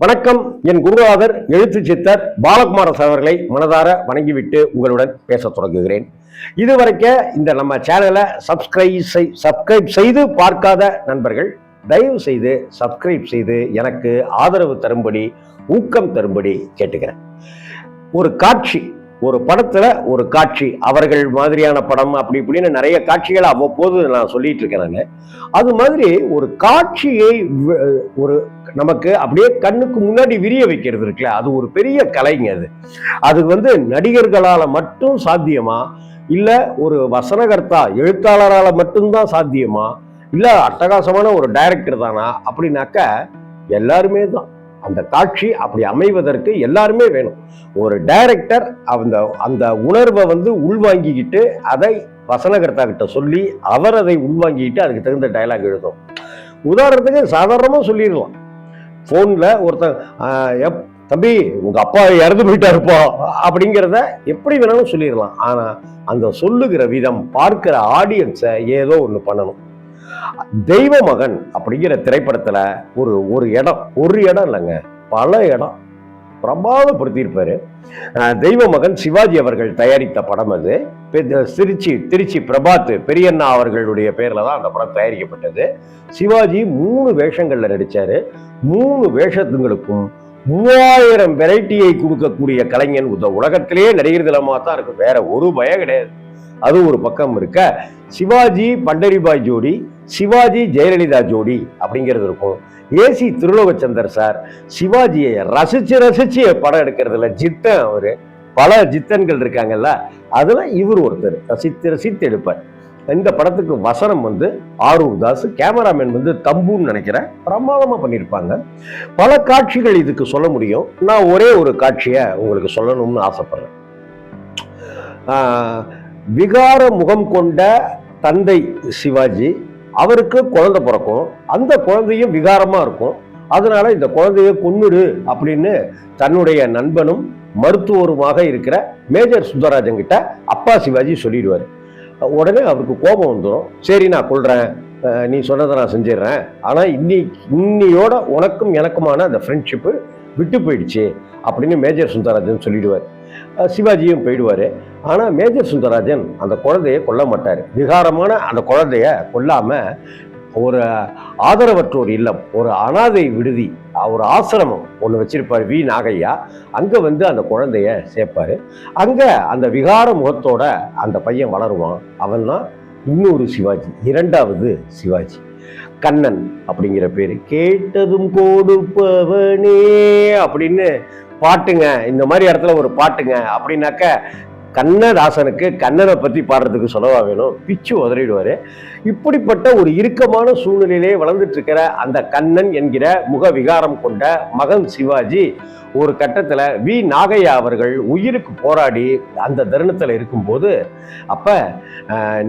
வணக்கம். என் குருநாதர் எழுத்து சித்தர் பாலகுமாரஸ் அவர்களை மனதார வணங்கிவிட்டு உங்களுடன் பேசத் தொடங்குகிறேன். இதுவரைக்க இந்த நம்ம சேனலை சப்ஸ்கிரைப் செய் சப்ஸ்கிரைப் செய்து பார்க்காத நண்பர்கள் தயவு செய்து சப்ஸ்கிரைப் செய்து எனக்கு ஆதரவு தரும்படி ஊக்கம் தரும்படி கேட்டுக்கிறேன். ஒரு காட்சி ஒரு படத்துல ஒரு காட்சி அவர்கள் மாதிரியான படம் அப்படி இப்படின்னு நிறைய காட்சிகளை அவ்வப்போது நான் சொல்லிட்டு இருக்கிறேன் அது மாதிரி ஒரு காட்சியை ஒரு நமக்கு அப்படியே கண்ணுக்கு முன்னாடி விரிய வைக்கிறது இருக்குல்ல அது ஒரு பெரிய கலைங்க அது. அது வந்து நடிகர்களால மட்டும் சாத்தியமா? இல்ல ஒரு வசனகர்த்தா எழுத்தாளரால மட்டும்தான் சாத்தியமா? இல்ல அட்டகாசமான ஒரு டைரக்டர் தானா? அப்படின்னாக்க எல்லாருமே தான் அந்த காட்சி அப்படி அமைவதற்கு எல்லாருமே வேணும். ஒரு டைரக்டர் அந்த அந்த உணர்வை வந்து உள்வாங்கிக்கிட்டு அதை வசனகர்த்தா கிட்ட சொல்லி அவர் அதை உள்வாங்கிக்கிட்டு அதுக்கு தகுந்த டயலாக் எழுதும். உதாரணத்துக்கு சாதாரணமாக சொல்லிடலாம். ஃபோனில் ஒருத்தன் எப் தம்பி உங்கள் அப்பா இறந்து போயிட்டாருப்போ. அப்படிங்கிறத எப்படி வேணாலும் சொல்லிடலாம். ஆனால் அந்த சொல்லுகிற விதம் பார்க்குற ஆடியன்ஸை ஏதோ ஒன்று பண்ணணும். தெய்வ மகன் அப்படிங்கிற திரைப்படத்தில் ஒரு ஒரு இடம் ஒரு இடம் இல்லைங்க. பல இடம். பிரபாதப்படுத்தியிருப்பாரு தெய்வ மகன் சிவாஜி அவர்கள் தயாரித்த படம் அது. திருச்சி திருச்சி பிரபாத் பெரியண்ணா அவர்களுடைய பேரில் தான் அந்த படம் தயாரிக்கப்பட்டது. சிவாஜி மூணு வேஷங்கள்ல நடிச்சாரு. மூணு வேஷத்துங்களுக்கும் மூவாயிரம் வெரைட்டியை கொடுக்கக்கூடிய கலைஞன் உத உலகத்திலேயே நடிகர் தான் இருக்கும் வேற ஒரு பயம் கிடையாது. அது ஒரு பக்கம் இருக்க. சிவாஜி பண்டரிபாய் ஜோடி சிவாஜி ஜெயலலிதா ஜோடி அப்படிங்கிறது இருக்கும். ஏசி திருலோகச்சந்தர் சார் சிவாஜியை ரசிச்சு ரசிச்சு படம் எடுக்கிறதுல ஜித்தன் அவர். பல ஜித்தன்கள் இருக்காங்கல்ல அதெல்லாம் இவர் ஒருத்தர். ரசித்து ரசித்து எடுப்பார். இந்த படத்துக்கு வசனம் வந்து ஆரூர் தாஸ் கேமராமேன் வந்து தம்புன்னு நினைக்கிறேன் பிரமாதமாக பண்ணியிருப்பாங்க. பல காட்சிகள் இதுக்கு சொல்ல முடியும். நான் ஒரே ஒரு காட்சியை உங்களுக்கு சொல்லணும்னு ஆசைப்படுறேன். விகார முகம் கொண்ட தந்தை சிவாஜி அவருக்கு குழந்தை பிறக்கும். அந்த குழந்தையும் விகாரமாக இருக்கும். அதனால இந்த குழந்தைய கொன்னுடு அப்படின்னு தன்னுடைய நண்பனும் மருத்துவருமாக இருக்கிற மேஜர் சுந்தரராஜன் கிட்ட அப்பா சிவாஜி சொல்லிடுவார். உடனே அவருக்கு கோபம் வந்துடும் சரி நான் கொள்றேன் நீ சொன்னதை நான் செஞ்சிடுறேன். ஆனால் இன்னி இன்னியோட உனக்கும் எனக்குமான அந்த ஃப்ரெண்ட்ஷிப்பு விட்டு போயிடுச்சு அப்படின்னு மேஜர் சுந்தரராஜன் சொல்லிடுவார். சிவாஜியும் போயிடுவார். ஆனால் மேஜர் சுந்தரராஜன் அந்த குழந்தைய கொல்ல மாட்டார். விகாரமான அந்த குழந்தைய கொல்லாமல் ஒரு ஆதரவற்றோர் இல்லம் ஒரு அனாதை விடுதி ஒரு ஆசிரமம் ஒன்று வச்சிருப்பார் வி. நாகையா. அங்கே வந்து அந்த குழந்தைய சேர்ப்பாரு. அங்கே அந்த விகார முகத்தோட அந்த பையன் வளருவான். அவன் தான் இன்னொரு சிவாஜி இரண்டாவது சிவாஜி. கண்ணன் அப்படிங்கிற பேர். கேட்டதும் கொடுப்பவனே அப்படின்னு பாட்டுங்க. இந்த மாதிரி இடத்துல ஒரு பாட்டுங்க. அப்படின்னாக்க கண்ணதாசனுக்கு கண்ணனை பற்றி பாடுறதுக்கு சொல்லவா வேணும்? பிச்சு உதறிடுவார். இப்படிப்பட்ட ஒரு இறுக்கமான சூழ்நிலையிலே வளர்ந்துட்டு இருக்கிற அந்த கண்ணன் என்கிற முக விகாரம் கொண்ட மகன் சிவாஜி ஒரு கட்டத்தில் வி. நாகையா அவர்கள் உயிருக்கு போராடி அந்த தருணத்தில் இருக்கும்போது அப்போ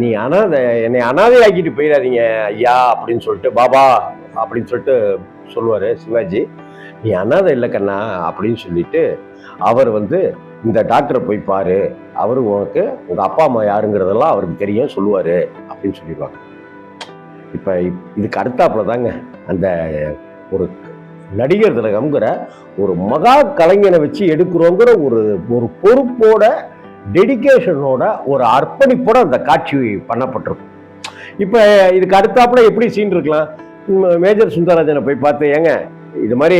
நீ அனாதை என்னை அனாதையாக்கிட்டு போயிடாதீங்க ஐயா அப்படின்னு சொல்லிட்டு பாபா அப்படின்னு சொல்லிட்டு சொல்லுவார் சிவாஜி. நீ அனாதை இல்லை கண்ணா அப்படின்னு சொல்லிட்டு அவர் வந்து இந்த டாக்டரை போய் பாரு அவரு உனக்கு உங்கள் அப்பா அம்மா யாருங்கிறதெல்லாம் அவருக்கு தெரியும் சொல்லுவார் அப்படின்னு சொல்லிடுவாங்க. இப்போ இதுக்கு அடுத்தாப்புல தாங்க அந்த ஒரு நடிகர் திலகம்ங்கிற ஒரு மகா கலைஞனை வச்சு எடுக்கிறோங்கிற ஒரு ஒரு பொறுப்போட டெடிகேஷனோட ஒரு அர்ப்பணிப்போட அந்த காட்சி பண்ணப்பட்டிருக்கும். இப்போ இதுக்கு அடுத்தாப்புல எப்படி சீன் இருக்கலாம்? மேஜர் சுந்தரராஜனை போய் பார்த்து ஏங்க இது மாதிரி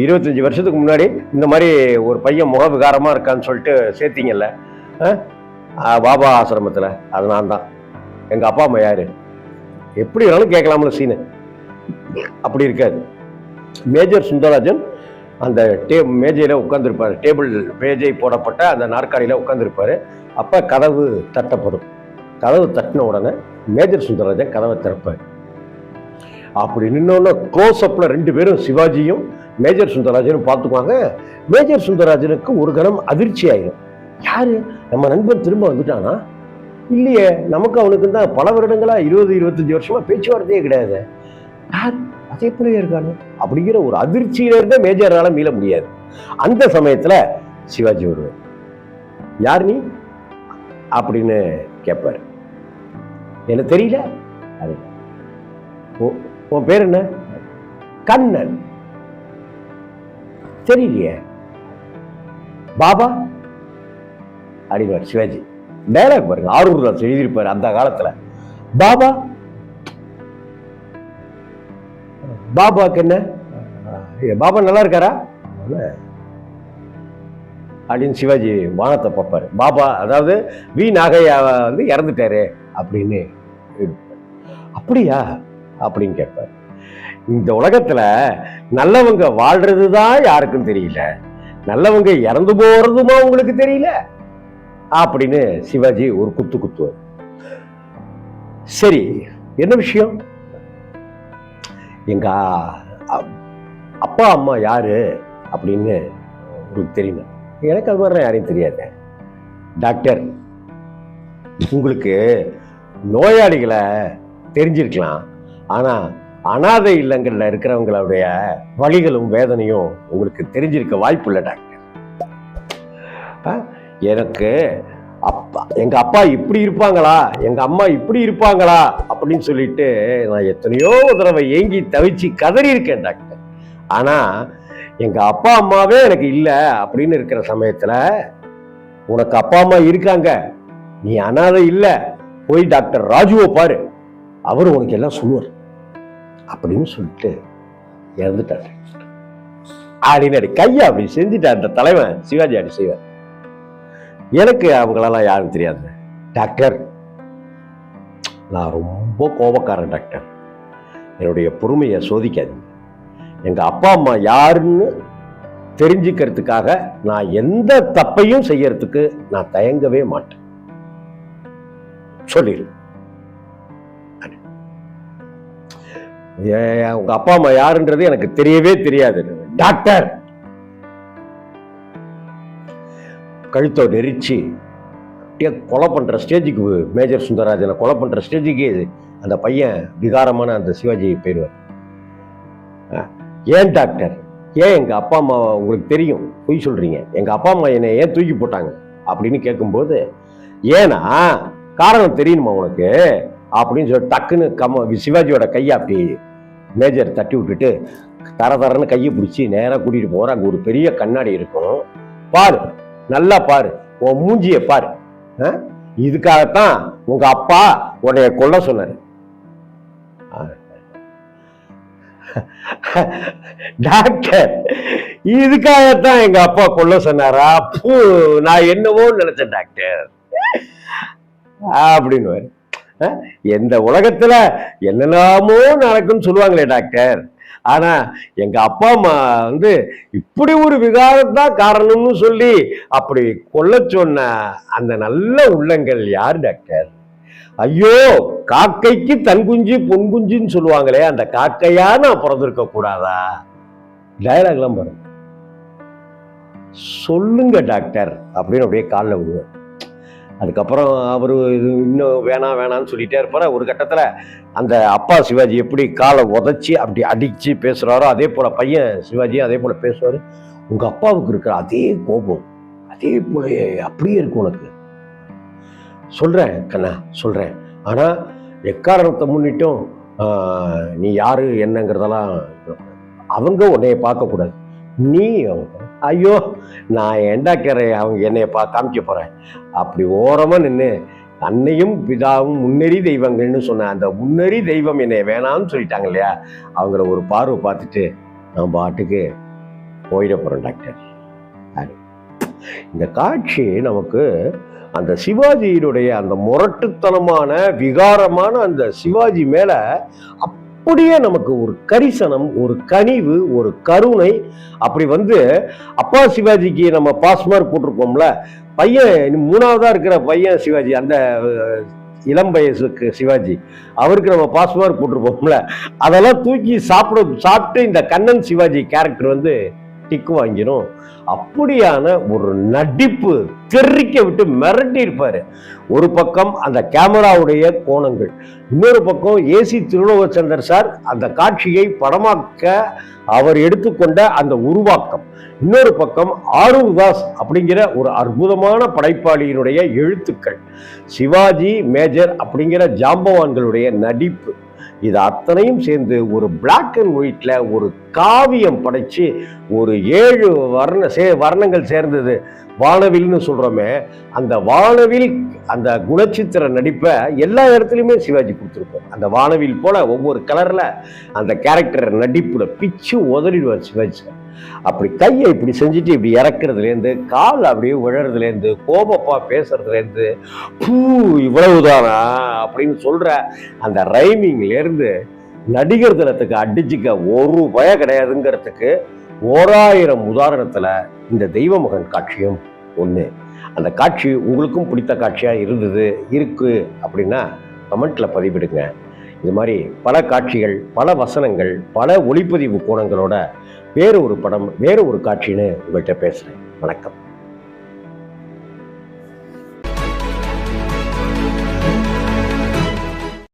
இருபத்தஞ்சி வருஷத்துக்கு முன்னாடி இந்த மாதிரி ஒரு பையன் முக விகாரமாக இருக்கான்னு சொல்லிட்டு சேர்த்திங்கல்ல பாபா ஆசிரமத்தில். அது நான் தான். எங்கள் அப்பா அம்மா யார்? எப்படி வேணாலும் கேட்கலாம்ல சீனு அப்படி இருக்காது. மேஜர் சுந்தரராஜன் அந்த டே மேஜையில் உட்காந்துருப்பார் டேபிள் மேஜை போடப்பட்ட அந்த நாற்காலியில் உட்காந்துருப்பார் அப்போ கதவு தட்டப்படும். கதவு தட்டின உடனே மேஜர் சுந்தரராஜன் கதவை திறப்பார். அப்படி நின்னோடனே க்ளோஸ் அப்பில் ரெண்டு பேரும் சிவாஜியும் மேஜர் சுந்தரராஜனும் பார்த்துக்குவாங்க. மேஜர் சுந்தரராஜனுக்கு ஒரு கணம் அதிர்ச்சி ஆயிடும் யாரு? நம்ம நண்பன் திரும்ப வந்துட்டானா? இல்லையே நமக்கு அவனுக்கு தான் பல வருடங்களா இருபது இருபத்தஞ்சு வருஷமா பேச்சுவார்த்தையே கிடையாது. யார்? அதே எப்படியே இருக்கானு அப்படிங்கிற ஒரு அதிர்ச்சியில இருந்தே மேஜரால மீள முடியாது. அந்த சமயத்துல சிவாஜி வருவார். யார் நீ? அப்படின்னு கேட்பாரு எனக்கு தெரியல. அது உன் பேர் என்ன? கண்ணன். தெரியலையே. பாபா? அப்படிவார் சிவாஜி. டைலாக் பாருங்க ஆரூர் எழுதியிருப்பார் அந்த காலத்துல. பாபா? பாபாக்கு என்ன? பாபா நல்லா இருக்காரா? அப்படின்னு சிவாஜி வானத்தை பார்ப்பாரு. பாபா அதாவது வி நாகையா வந்து இறந்துட்டாரு அப்படின்னு. அப்படியா? அப்படின்னு கேட்பாரு. இந்த உலகத்துல நல்லவங்க வாழ்றது தான் யாருக்கும் தெரியல. நல்லவங்க இறந்து போறதுமா உங்களுக்கு தெரியல? அப்படின்னு சிவாஜி ஒரு குத்து குத்துவார். சரி என்ன விஷயம்? எங்க அப்பா அம்மா யாரு? அப்படின்னு உங்களுக்கு தெரியுமா எனக்கு அது மாதிரி யாரையும் தெரியாது. டாக்டர் உங்களுக்கு நோயாளிகளை தெரிஞ்சிருக்கலாம். ஆனா அனாதை இல்லங்கள்ல இருக்கிறவங்களுடைய வழிகளும் வேதனையும் உங்களுக்கு தெரிஞ்சிருக்க வாய்ப்பு இல்லை டாக்டர். ஆ, எனக்கு அப்பா எங்க அப்பா இப்படி இருப்பாங்களா? எங்க அம்மா இப்படி இருப்பாங்களா? அப்படின்னு சொல்லிட்டு நான் எத்தனையோ தடவை ஏங்கி தவிச்சு கதறி இருக்கேன் டாக்டர். ஆனா எங்க அப்பா அம்மாவே எனக்கு இல்லை அப்படின்னு இருக்கிற சமயத்துல உனக்கு அப்பா அம்மா இருக்காங்க. நீ அனாதை இல்லை. போய் டாக்டர் ராஜுவை பாரு. அவர் உனக்கு எல்லாம் சொல்லுவார். அப்படின்னு சொல்லிட்டு இறந்துட்டாரு. அப்படின்னு கையை அப்படி செஞ்சுட்டார் அந்த தலைவன் சிவாஜி அப்படி செய்வார். எனக்கு அவங்களெல்லாம் யாரும் தெரியாது டாக்டர் நான் ரொம்ப கோபக்காரன் டாக்டர். என்னுடைய பொறுமையை சோதிக்காதீங்க. எங்க அப்பா அம்மா யாருன்னு தெரிஞ்சுக்கிறதுக்காக நான் எந்த தப்பையும் செய்யறதுக்கு நான் தயங்கவே மாட்டேன். சொல்லிடு. உங்க அப்பா அம்மா யாருன்றது எனக்கு தெரியவே தெரியாது. டாக்டர்! கழுத்தை நெரிச்சு அப்படியே கொலை பண்ற ஸ்டேஜுக்கு மேஜர் சுந்தரராஜனை கொலை பண்ற ஸ்டேஜுக்கு அந்த பையன் விகாரமான அந்த சிவாஜி போயிடுவார். ஏன் டாக்டர்? ஏன் எங்க அப்பா அம்மா உங்களுக்கு தெரியும்? பொய் சொல்றீங்க. எங்க அப்பா அம்மா என்னை ஏன் தூக்கி போட்டாங்க? அப்படின்னு கேட்கும்போது ஏன்னா காரணம் தெரியணுமா உனக்கு? அப்படின்னு சொல்லி டக்குன்னு கம்ம சிவாஜியோட கையை அப்படி மேஜர் தட்டி விட்டுட்டு தர தரன்னு கையை பிடிச்சி நேராக கூட்டிகிட்டு போகிற அங்கே ஒரு பெரிய கண்ணாடி இருக்கும். பாரு நல்லா பாரு. உன் மூஞ்சியை பாரு. ஆ? இதுக்காகத்தான் உங்க அப்பா உன்னைய கொல்ல சொன்னார். டாக்டர் இதுக்காகத்தான் எங்க அப்பா கொல்ல சொன்னாரா? நான் என்னவோ நினைச்சேன் டாக்டர். அப்படின்னு எந்த உலகத்துல என்னெல்லாமோ நடக்கும்னு சொல்லுவாங்களே டாக்டர். ஆனா எங்க அப்பா அம்மா வந்து இப்படி ஒரு விகாரம் தான் காரணம்னு சொல்லி அப்படி கொல்ல சொன்ன அந்த நல்ல உள்ளங்கள் யார் டாக்டர்? ஐயோ காக்கைக்கு தன் குஞ்சு பொன் குஞ்சுன்னு சொல்லுவாங்களே அந்த காக்கையா நான் பிறந்திருக்க கூடாதா? டயலாக்லாம் பாருங்க. சொல்லுங்க டாக்டர் அப்படின்னு அப்படியே காலில் விடுவேன் அதுக்கப்புறம் அவர் இது இன்னும் வேணாம் வேணாம்னு சொல்லிட்டே இருப்பார். ஒரு கட்டத்தில் அந்த அப்பா சிவாஜி எப்படி காலை உதைச்சி அப்படி அடித்து பேசுகிறாரோ அதே போல் பையன் சிவாஜியும் அதே போல் பேசுவார். உங்கள் அப்பாவுக்கு இருக்கிற அதே கோபம் அதே போல அப்படியே இருக்கும் உனக்கு. சொல்கிறேன் கண்ணா சொல்கிறேன் ஆனால் எக்காரணத்தை முன்னிட்டும் நீ யாரு என்னங்கிறதெல்லாம் அவங்க உன்னைய பார்க்கக்கூடாது. நீ ஐயோ நான் ஏண்டா கேரை அவங்க என்னைய பா காமிக்க போகிறேன் அப்படி ஓரமாக நின்று அன்னையும் பிதாவும் முன்னேறி தெய்வங்கள்னு சொன்ன அந்த முன்னேறி தெய்வம் என்னை வேணாம்னு சொல்லிட்டாங்க இல்லையா? அவங்கள ஒரு பார்வை பார்த்துட்டு நான் பாட்டுக்கு போயிட போகிறோம் டாக்டர். இந்த காட்சி நமக்கு அந்த சிவாஜியினுடைய அந்த முரட்டுத்தனமான விகாரமான அந்த சிவாஜி மேல அப்படியே நமக்கு ஒரு கரிசனம் ஒரு கனிவு ஒரு கருணை. அப்படி வந்து அப்பா சிவாஜிக்கு நம்ம பாஸ்மார்க் போட்டிருப்போம்ல பையன் மூணாவதாக இருக்கிற பையன் சிவாஜி அந்த இளம் வயசுக்கு சிவாஜி அவருக்கு நம்ம பாஸ்மார்க் போட்டிருப்போம்ல அதெல்லாம் தூக்கி சாப்பிட சாப்பிட்டு இந்த கண்ணன் சிவாஜி கேரக்டர் வந்து டிக்கு வாங்கிடும் அப்படியான ஒரு நடிப்பு தெறிக்க விட்டு மிரட்டி இருப்பார். ஒரு பக்கம் அந்த கேமராவுடைய கோணங்கள் இன்னொரு பக்கம் ஏசி திருலோகச்சந்தர் சார் அந்த காட்சியை படமாக்க அவர் எடுத்துக்கொண்ட அந்த உருவாக்கம். இன்னொரு பக்கம் ஆருதாஸ் அப்படிங்கிற ஒரு அற்புதமான படைப்பாளியினுடைய எழுத்துக்கள் சிவாஜி மேஜர் அப்படிங்கிற ஜாம்பவான்களுடைய நடிப்பு. இது அத்தனையும் சேர்ந்து ஒரு பிளாக் அண்ட் ஒயிட்ல ஒரு காவியம் படைச்சு ஒரு ஏழு வர்ண சே வர்ணங்கள் சேர்ந்தது. வானவில்னு சொல்றோமே அந்த வானவில் அந்த குணச்சித்திர நடிப்பை எல்லா இடத்துலையுமே சிவாஜி கொடுத்துருப்போம் அந்த வானவில் போல ஒவ்வொரு கலர்ல அந்த கேரக்டர் நடிப்புல பிச்சு உதறிடுவார் சிவாஜி சார். அப்படி கையை இப்படி செஞ்சுட்டு இப்படி இறக்குறதுலேருந்து கால் அப்படியே விழறதுலேருந்து கோபப்பா பேசுறதுலேருந்து பூ இவ்வளவுதானா? அப்படின்னு சொல்கிற அந்த ரைமிங்லேருந்து நடிகர் தினத்துக்கு அடிச்சுக்க ஒரு பய கிடையாதுங்கிறதுக்கு ஓராயிரம் உதாரணத்தில் இந்த தெய்வ மகன் காட்சியும் ஒன்று அந்த காட்சி உங்களுக்கும் பிடித்த காட்சியாக இருந்தது இருக்கு அப்படின்னா கமெண்ட்டில் பதிவிடுங்க. இது மாதிரி பல காட்சிகள் பல வசனங்கள் பல ஒளிப்பதிவு கோணங்களோட வேறு ஒரு படம் வேறு ஒரு காட்சின்னு உங்கள்கிட்ட பேசுகிறேன் வணக்கம்.